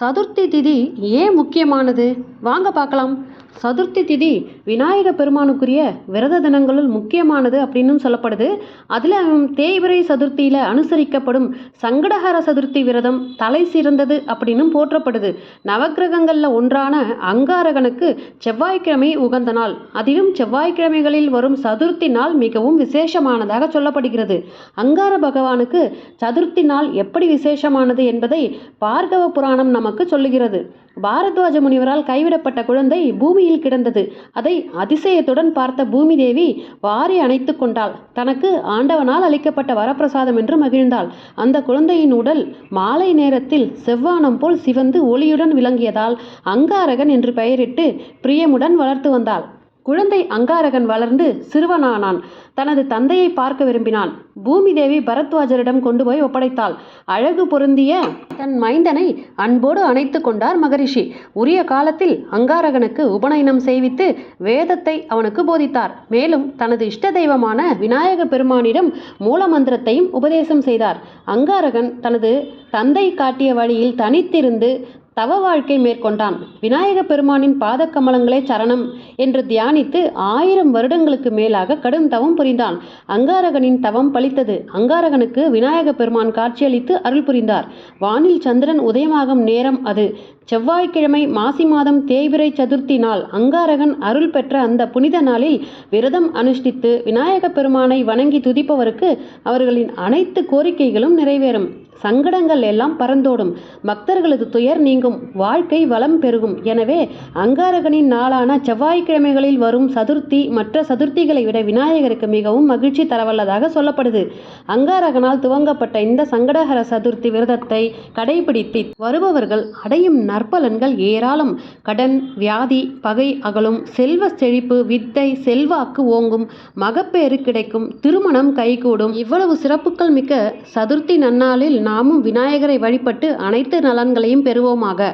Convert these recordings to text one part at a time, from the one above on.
சதுர்த்தி திதி ஏன் முக்கியமானது? வாங்க பார்க்கலாம். சதுர்த்தி திதி விநாயக பெருமானுக்குரிய விரத தினங்களுள் முக்கியமானது அப்படின்னும் சொல்லப்படுது. அதில் தேய்பிரை சதுர்த்தியில் அனுசரிக்கப்படும் சங்கடஹர சதுர்த்தி விரதம் தலை சிறந்தது அப்படின்னும் போற்றப்படுது. நவக்கிரகங்களில் ஒன்றான அங்காரகனுக்கு செவ்வாய்க்கிழமை உகந்த நாள். அதிலும் செவ்வாய்க்கிழமைகளில் வரும் சதுர்த்தி நாள் மிகவும் விசேஷமானதாக சொல்லப்படுகிறது. அங்கார பகவானுக்கு சதுர்த்தி நாள் எப்படி விசேஷமானது என்பதை பார்கவ புராணம் நமக்கு சொல்லுகிறது. பாரத்வாஜ முனிவரால் கைவிடப்பட்ட குழந்தை பூமி பூமியில் கிடந்தது. அதை அதிசயத்துடன் பார்த்த பூமி தேவி வாரி அணைத்து கொண்டாள். தனக்கு ஆண்டவனால் அளிக்கப்பட்ட வரப்பிரசாதம் என்று மகிழ்ந்தாள். அந்த குழந்தையின் உடல் மாலை நேரத்தில் செவ்வானம் போல் சிவந்து ஒளியுடன் விளங்கியதால் அங்காரகன் என்று பெயரிட்டு பிரியமுடன் வளர்த்து வந்தாள். குழந்தை அங்காரகன் வளர்ந்து சிறுவனானான். தனது தந்தையை பார்க்க விரும்பினான். பூமி தேவி பரத்வாஜரிடம் கொண்டு போய் ஒப்படைத்தாள். அழகு பொருந்திய தன் மைந்தனை அன்போடு அணைத்து கொண்டார் மகரிஷி. உரிய காலத்தில் அங்காரகனுக்கு உபநயனம் செய்வித்து வேதத்தை அவனுக்கு போதித்தார். மேலும் தனது இஷ்ட தெய்வமான விநாயக பெருமானிடம் மூலமந்திரத்தையும் உபதேசம் செய்தார். அங்காரகன் தனது தந்தை காட்டிய வழியில் தனித்திருந்து தவ வாழ்க்கை மேற்கொண்டான். விநாயக பெருமானின் பாத கமலங்களே சரணம் என்று தியானித்து ஆயிரம் வருடங்களுக்கு மேலாக கடும் தவம் புரிந்தான். அங்காரகனின் தவம் பலித்தது அங்காரகனுக்கு விநாயக பெருமான் காட்சியளித்து அருள் புரிந்தார். வானில் சந்திரன் உதயமாகும் நேரம் அது. செவ்வாய்க்கிழமை மாசி மாதம் தேய்விரை சதுர்த்தி நாள். அங்காரகன் அருள் பெற்ற அந்த புனித நாளில் விரதம் அனுஷ்டித்து விநாயக பெருமானை வணங்கி துதிப்பவருக்கு அவர்களின் அனைத்து கோரிக்கைகளும் நிறைவேறும். சங்கடங்கள் எல்லாம் பறந்தோடும். பக்தர்களது துயர் நீங்கும். வாழ்க்கை வளம் பெருகும். எனவே அங்காரகனின் நாளான செவ்வாய்க்கிழமைகளில் வரும் சதுர்த்தி மற்ற சதுர்த்திகளை விட விநாயகருக்கு மிகவும் மகிழ்ச்சி தரவல்லதாக சொல்லப்படுது. அங்காரகனால் துவங்கப்பட்ட இந்த சங்கடகர சதுர்த்தி விரதத்தை கடைபிடித்து வருபவர்கள் அடையும் நற்பலன்கள் ஏராளம். கடன் வியாதி பகை அகலும். செல்வ செழிப்பு வித்தை செல்வாக்கு ஓங்கும். மகப்பேறு கிடைக்கும். திருமணம் கைகூடும். இவ்வளவு சிறப்புகள் மிக்க சதுர்த்தி நன்னாளில் நாமும் விநாயகரை வழிபட்டு அனைத்து நலன்களையும் பெறுவோமாக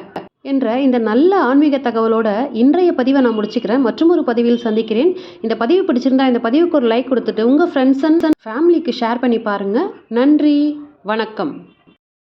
என்ற இந்த நல்ல ஆன்மீக தகவலோட இன்றைய பதிவை நான் முடிச்சுக்கிறேன். மற்றும் ஒரு பதிவில் சந்திக்கிறேன். இந்த பதிவு பிடிச்சிருந்தா இந்த பதிவுக்கு ஒரு லைக் கொடுத்துட்டு உங்கள் ஃப்ரெண்ட்ஸ் அண்ட் ஃபேமிலிக்கு ஷேர் பண்ணி பாருங்கள் நன்றி. வணக்கம்.